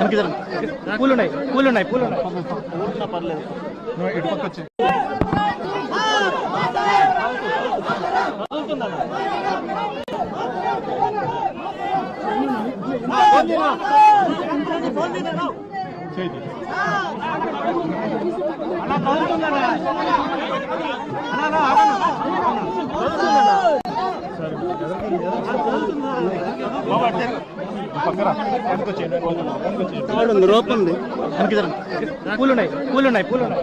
rope ఉంది పూలు ఉన్నాయి పూలు ఉన్నాయి పూలు ఉన్నాయి ఉంది రోప్ ఉంది పూలు ఉన్నాయి పూలు ఉన్నాయి పూలు ఉన్నాయి